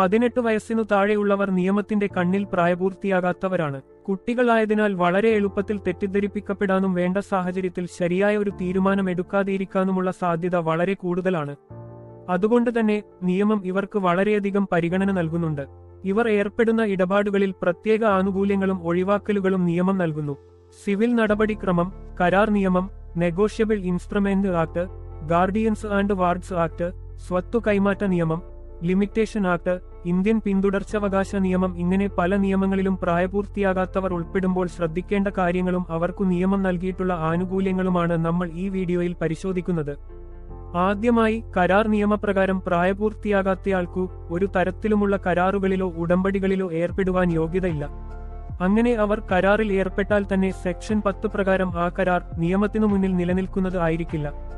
പതിനെട്ട് വയസ്സിനു താഴെയുള്ളവർ നിയമത്തിന്റെ കണ്ണിൽ പ്രായപൂർത്തിയാകാത്തവരാണ്. കുട്ടികളായതിനാൽ വളരെ എളുപ്പത്തിൽ തെറ്റിദ്ധരിപ്പിക്കപ്പെടാനും വേണ്ട സാഹചര്യത്തിൽ ശരിയായ ഒരു തീരുമാനം എടുക്കാതിരിക്കാനുമുള്ള സാധ്യത വളരെ കൂടുതലാണ്. അതുകൊണ്ട് തന്നെ നിയമം ഇവർക്ക് വളരെയധികം പരിഗണന നൽകുന്നുണ്ട്. ഇവർ ഏർപ്പെടുന്ന ഇടപാടുകളിൽ പ്രത്യേക ആനുകൂല്യങ്ങളും ഒഴിവാക്കലുകളും നിയമം നൽകുന്നു. സിവിൽ നടപടിക്രമം കരാർ നിയമം negotiable instrument act guardians and wards act സ്വത്തു കൈമാറ്റ നിയമം ലിമിറ്റേഷൻ ആക്ട് ഇന്ത്യൻ പിന്തുടർച്ചാവകാശ നിയമം ഇങ്ങനെ പല നിയമങ്ങളിലും പ്രായപൂർത്തിയാകാത്തവർ ഉൾപ്പെടുമ്പോൾ ശ്രദ്ധിക്കേണ്ട കാര്യങ്ങളും അവർക്കു നിയമം നൽകിയിട്ടുള്ള ആനുകൂല്യങ്ങളുമാണ് നമ്മൾ ഈ വീഡിയോയിൽ പരിശോധിക്കുന്നത്. ആദ്യമായി കരാർ നിയമപ്രകാരം പ്രായപൂർത്തിയാകാത്തയാൾക്കു ഒരു തരത്തിലുമുള്ള കരാറുകളിലോ ഉടമ്പടികളിലോ ഏർപ്പെടുവാൻ യോഗ്യതയില്ല. അങ്ങനെ അവർ കരാറിൽ ഏർപ്പെട്ടാൽ തന്നെ സെക്ഷൻ പത്ത് പ്രകാരം ആ കരാർ നിയമത്തിനു മുന്നിൽ നിലനിൽക്കുന്നത് ആയിരിക്കില്ല.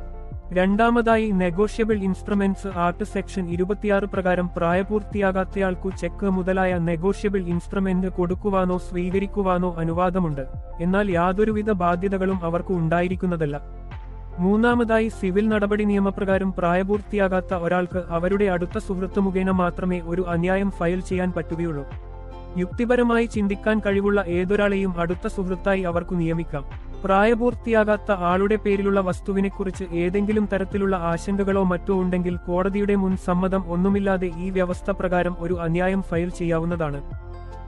രണ്ടാമതായി നെഗോഷ്യബിൾ ഇൻസ്ട്രുമെന്റ്സ് ആർട്ട് സെക്ഷൻ ഇരുപത്തിയാറ് പ്രകാരം പ്രായപൂർത്തിയാകാത്തയാൾക്കു ചെക്ക് മുതലായ നെഗോഷ്യബിൾ ഇൻസ്ട്രുമെന്റ് കൊടുക്കുവാനോ സ്വീകരിക്കുവാനോ അനുവാദമുണ്ട്. എന്നാൽ യാതൊരുവിധ ബാധ്യതകളും അവർക്ക് ഉണ്ടായിരിക്കുന്നതല്ല. മൂന്നാമതായി സിവിൽ നടപടി നിയമപ്രകാരം പ്രായപൂർത്തിയാകാത്ത ഒരാൾക്ക് അവരുടെ അടുത്ത സുഹൃത്ത് മുഖേന മാത്രമേ ഒരു അന്യായം ഫയൽ ചെയ്യാൻ പറ്റുകയുള്ളൂ. യുക്തിപരമായി ചിന്തിക്കാൻ കഴിവുള്ള ഏതൊരാളെയും അടുത്ത സുഹൃത്തായി അവർക്കു നിയമിക്കാം. പ്രായപൂർത്തിയാകാത്ത ആളുടെ പേരിലുള്ള വസ്തുവിനെക്കുറിച്ച് ഏതെങ്കിലും തരത്തിലുള്ള ആശങ്കകളോ മറ്റോ ഉണ്ടെങ്കിൽ കോടതിയുടെ മുൻ സമ്മതം ഒന്നുമില്ലാതെ ഈ വ്യവസ്ഥ പ്രകാരം ഒരു അന്യായം ഫയൽ ചെയ്യാവുന്നതാണ്.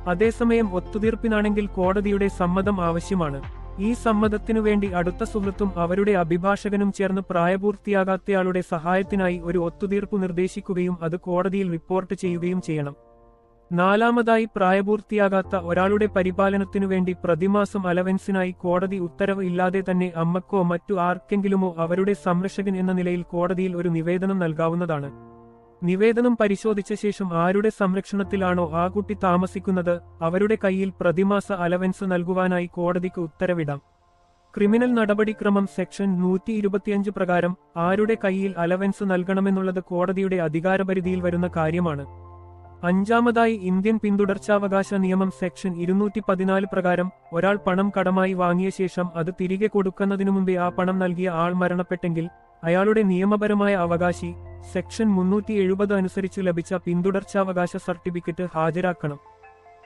അതേസമയം ഒത്തുതീർപ്പിനാണെങ്കിൽ കോടതിയുടെ സമ്മതം ആവശ്യമാണ്. ഈ സമ്മതത്തിനു വേണ്ടി അടുത്ത സുഹൃത്തും അവരുടെ അഭിഭാഷകനും ചേർന്ന് പ്രായപൂർത്തിയാകാത്തയാളുടെ സഹായത്തിനായി ഒരു ഒത്തുതീർപ്പ് നിർദ്ദേശിക്കുകയും അത് കോടതിയിൽ റിപ്പോർട്ട് ചെയ്യുകയും ചെയ്യണം. നാലാമതായി പ്രായപൂർത്തിയാകാത്ത ഒരാളുടെ പരിപാലനത്തിനു വേണ്ടി പ്രതിമാസം അലവൻസിനായി കോടതി ഉത്തരവ് ഇല്ലാതെ തന്നെ അമ്മക്കോ മറ്റു ആർക്കെങ്കിലുമോ അവരുടെ സംരക്ഷകൻ എന്ന നിലയിൽ കോടതിയിൽ ഒരു നിവേദനം നൽകാവുന്നതാണ്. നിവേദനം പരിശോധിച്ച ശേഷം ആരുടെ സംരക്ഷണത്തിലാണോ ആ കുട്ടി താമസിക്കുന്നത് അവരുടെ കയ്യിൽ പ്രതിമാസ അലവൻസ് നൽകുവാനായി കോടതിക്ക് ഉത്തരവിടാം. ക്രിമിനൽ നടപടിക്രമം സെക്ഷൻ നൂറ്റി ഇരുപത്തിയഞ്ച് പ്രകാരം ആരുടെ കയ്യിൽ അലവൻസ് നൽകണമെന്നുള്ളത് കോടതിയുടെ അധികാരപരിധിയിൽ വരുന്ന കാര്യമാണ്. അഞ്ചാമതായി ഇന്ത്യൻ പിന്തുടർച്ചാവകാശ നിയമം സെക്ഷൻ ഇരുന്നൂറ്റി പതിനാല് പ്രകാരം ഒരാൾ പണം കടമായി വാങ്ങിയ ശേഷം അത് തിരികെ കൊടുക്കുന്നതിനു മുമ്പേ ആ പണം നൽകിയ ആൾ മരണപ്പെട്ടെങ്കിൽ അയാളുടെ നിയമപരമായ അവകാശി സെക്ഷൻ മുന്നൂറ്റി എഴുപത് അനുസരിച്ച് ലഭിച്ച പിന്തുടർച്ചാവകാശ സർട്ടിഫിക്കറ്റ് ഹാജരാക്കണം.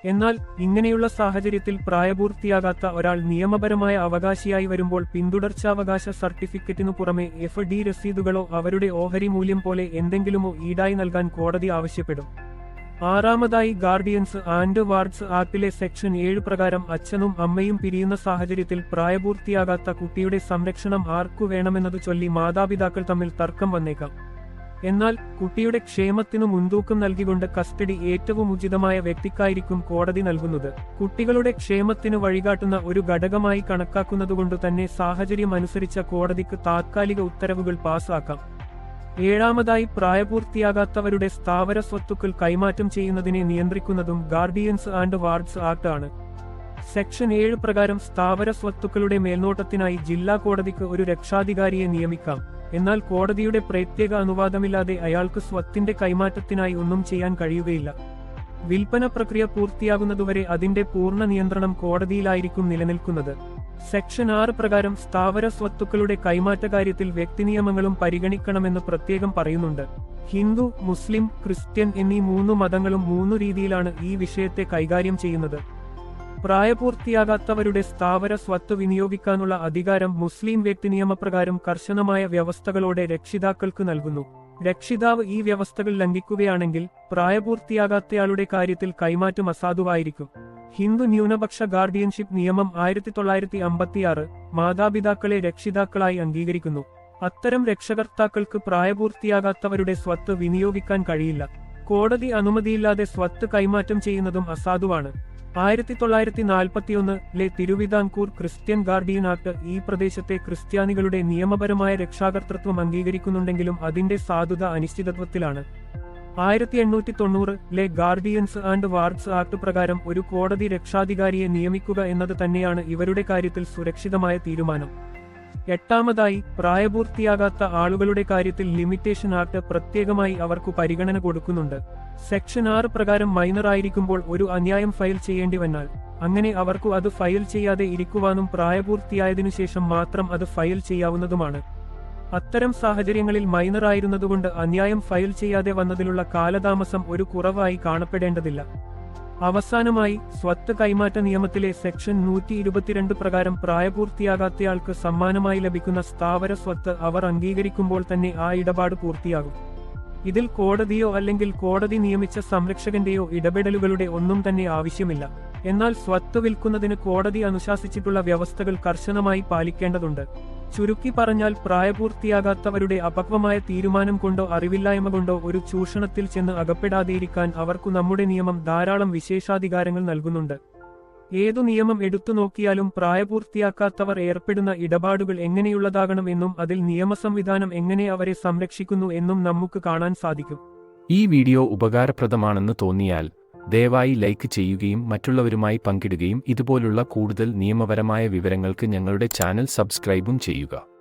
എന്നാൽ ഇങ്ങനെയുള്ള സാഹചര്യത്തിൽ പ്രായപൂർത്തിയാകാത്ത ഒരാൾ നിയമപരമായ അവകാശിയായി വരുമ്പോൾ പിന്തുടർച്ചാവകാശ സർട്ടിഫിക്കറ്റിനു പുറമെ എഫ് ഡി രസീതുകളോ അവരുടെ ഓഹരി മൂല്യം പോലെ എന്തെങ്കിലുമോ ഈടായി നൽകാൻ കോടതി ആവശ്യപ്പെടും. ആറാമതായി ഗാർഡിയൻസ് ആൻഡ് വാർഡ്സ് ആക്ടിലെ സെക്ഷൻ ഏഴ് പ്രകാരം അച്ഛനും അമ്മയും പിരിയുന്ന സാഹചര്യത്തിൽ പ്രായപൂർത്തിയാകാത്ത കുട്ടിയുടെ സംരക്ഷണം ആർക്കു വേണമെന്നത് ചൊല്ലി മാതാപിതാക്കൾ തമ്മിൽ തർക്കം വന്നേക്കാം. എന്നാൽ കുട്ടിയുടെ ക്ഷേമത്തിനു മുൻതൂക്കം നൽകിക്കൊണ്ട് കസ്റ്റഡി ഏറ്റവും ഉചിതമായ വ്യക്തിക്കായിരിക്കും കോടതി നൽകുന്നത്. കുട്ടികളുടെ ക്ഷേമത്തിന് വഴികാട്ടുന്ന ഒരു ഘടകമായി കണക്കാക്കുന്നതുകൊണ്ട് തന്നെ സാഹചര്യം അനുസരിച്ച കോടതിക്ക് താത്കാലിക ഉത്തരവുകൾ പാസാക്കാം. ഏഴാമതായി പ്രായപൂർത്തിയാകാത്തവരുടെ സ്ഥാവര സ്വത്തുക്കൾ കൈമാറ്റം ചെയ്യുന്നതിനെ നിയന്ത്രിക്കുന്നതും ഗാർഡിയൻസ് ആൻഡ് വാർഡ്സ് ആക്ട് ആണ്. സെക്ഷൻ ഏഴ് പ്രകാരം സ്ഥാവര സ്വത്തുക്കളുടെ മേൽനോട്ടത്തിനായി ജില്ലാ കോടതിക്ക് ഒരു രക്ഷാധികാരിയെ നിയമിക്കാം. എന്നാൽ കോടതിയുടെ പ്രത്യേക അനുവാദമില്ലാതെ അയാൾക്ക് സ്വത്തിന്റെ കൈമാറ്റത്തിനായി ഒന്നും ചെയ്യാൻ കഴിയുകയില്ല. വിൽപ്പന പ്രക്രിയ പൂർത്തിയാകുന്നതുവരെ അതിന്റെ പൂർണ നിയന്ത്രണം കോടതിയിലായിരിക്കും നിലനിൽക്കുന്നത്. സെക്ഷൻ ആറ് പ്രകാരം സ്ഥാവര സ്വത്തുക്കളുടെ കൈമാറ്റ കാര്യത്തിൽ വ്യക്തി വ്യക്തിനിയമങ്ങളും പരിഗണിക്കണമെന്ന് പ്രത്യേകം പറയുന്നുണ്ട്. ഹിന്ദു മുസ്ലിം ക്രിസ്ത്യൻ എന്നീ മൂന്ന് മതങ്ങളും മൂന്നു രീതിയിലാണ് ഈ വിഷയത്തെ കൈകാര്യം ചെയ്യുന്നത്. പ്രായപൂർത്തിയാകാത്തവരുടെ സ്ഥാവര സ്വത്ത് വിനിയോഗിക്കാനുള്ള അധികാരം മുസ്ലിം വ്യക്തി നിയമപ്രകാരം കർശനമായ വ്യവസ്ഥകളോടെ രക്ഷിതാക്കൾക്ക് നൽകുന്നു. രക്ഷിതാവ് ഈ വ്യവസ്ഥകൾ ലംഘിക്കുകയാണെങ്കിൽ പ്രായപൂർത്തിയാകാത്തയാളുടെ കാര്യത്തിൽ കൈമാറ്റം അസാധുവായിരിക്കും. ഹിന്ദു ന്യൂനപക്ഷ ഗാർഡിയൻഷിപ്പ് നിയമം ആയിരത്തി തൊള്ളായിരത്തി അമ്പത്തിയാറ് മാതാപിതാക്കളെ രക്ഷിതാക്കളായി അംഗീകരിക്കുന്നു. അത്തരം രക്ഷകർത്താക്കൾക്ക് പ്രായപൂർത്തിയാകാത്തവരുടെ സ്വത്ത് വിനിയോഗിക്കാൻ കഴിയില്ല. കോടതി അനുമതിയില്ലാതെ സ്വത്ത് കൈമാറ്റം ചെയ്യുന്നതും അസാധുവാണ്. ആയിരത്തി തൊള്ളായിരത്തി നാൽപ്പത്തിയൊന്നിലെ തിരുവിതാംകൂർ ക്രിസ്ത്യൻ ഗാർഡിയൻ ആക്ട് ഈ പ്രദേശത്തെ ക്രിസ്ത്യാനികളുടെ നിയമപരമായ രക്ഷാകർത്തൃത്വം അംഗീകരിക്കുന്നുണ്ടെങ്കിലും അതിന്റെ സാധുത അനിശ്ചിതത്വത്തിലാണ്. ആയിരത്തി എണ്ണൂറ്റി തൊണ്ണൂറിലെ ഗാർഡിയൻസ് ആൻഡ് വാർഡ്സ് ആക്ട് പ്രകാരം ഒരു കോടതി രക്ഷാധികാരിയെ നിയമിക്കുക എന്നത് തന്നെയാണ് ഇവരുടെ കാര്യത്തിൽ സുരക്ഷിതമായ തീരുമാനം. എട്ടാമതായി പ്രായപൂർത്തിയാകാത്ത ആളുകളുടെ കാര്യത്തിൽ ലിമിറ്റേഷൻ ആക്ട് പ്രത്യേകമായി അവർക്ക് പരിഗണന കൊടുക്കുന്നുണ്ട്. സെക്ഷൻ ആറ് പ്രകാരം മൈനർ ആയിരിക്കുമ്പോൾ ഒരു അന്യായം ഫയൽ ചെയ്യേണ്ടി വന്നാൽ അങ്ങനെ അവർക്കു അത് ഫയൽ ചെയ്യാതെ ഇരിക്കുവാനും പ്രായപൂർത്തിയായതിനു ശേഷം മാത്രം അത് ഫയൽ ചെയ്യാവുന്നതുമാണ്. അത്തരം സാഹചര്യങ്ങളിൽ മൈനറായിരുന്നതുകൊണ്ട് അന്യായം ഫയൽ ചെയ്യാതെ വന്നതിലുള്ള കാലതാമസം ഒരു കുറവായി കാണപ്പെടേണ്ടതില്ല. അവസാനമായി സ്വത്ത് കൈമാറ്റ നിയമത്തിലെ സെക്ഷൻ നൂറ്റി ഇരുപത്തിരണ്ട് പ്രകാരം പ്രായപൂർത്തിയാകാത്തയാൾക്ക് സമ്മാനമായി ലഭിക്കുന്ന സ്ഥാവര സ്വത്ത് അവർ അംഗീകരിക്കുമ്പോൾ തന്നെ ആ ഇടപാട് പൂർത്തിയാകും. ഇതിൽ കോടതിയോ അല്ലെങ്കിൽ കോടതി നിയമിച്ച സംരക്ഷകന്റെയോ ഇടപെടലുകളുടെ ഒന്നും തന്നെ ആവശ്യമില്ല. എന്നാൽ സ്വത്ത് വിൽക്കുന്നതിന് കോടതി അനുശാസിച്ചിട്ടുള്ള വ്യവസ്ഥകൾ കർശനമായി പാലിക്കേണ്ടതുണ്ട്. ചുരുക്കി പറഞ്ഞാൽ പ്രായപൂർത്തിയാകാത്തവരുടെ അപക്വമായ തീരുമാനം കൊണ്ടോ അറിവില്ലായ്മ കൊണ്ടോ ഒരു ചൂഷണത്തിൽ ചെന്ന് അകപ്പെടാതെയിരിക്കാൻ അവർക്കു നമ്മുടെ നിയമം ധാരാളം വിശേഷാധികാരങ്ങൾ നൽകുന്നുണ്ട്. ഏതു നിയമം എടുത്തു നോക്കിയാലും പ്രായപൂർത്തിയാക്കാത്തവർ ഏർപ്പെടുന്ന ഇടപാടുകൾ എങ്ങനെയുള്ളതാകണം എന്നും അതിൽ നിയമസംവിധാനം എങ്ങനെ അവരെ സംരക്ഷിക്കുന്നു എന്നും നമുക്ക് കാണാൻ സാധിക്കും. ഈ വീഡിയോ ഉപകാരപ്രദമാണെന്ന് തോന്നിയാൽ ദയവായി ലൈക്ക് ചെയ്യുകയും മറ്റുള്ളവരുമായി പങ്കിടുകയും ഇതുപോലുള്ള കൂടുതൽ നിയമപരമായ വിവരങ്ങൾക്ക് ഞങ്ങളുടെ ചാനൽ സബ്സ്ക്രൈബും ചെയ്യുക.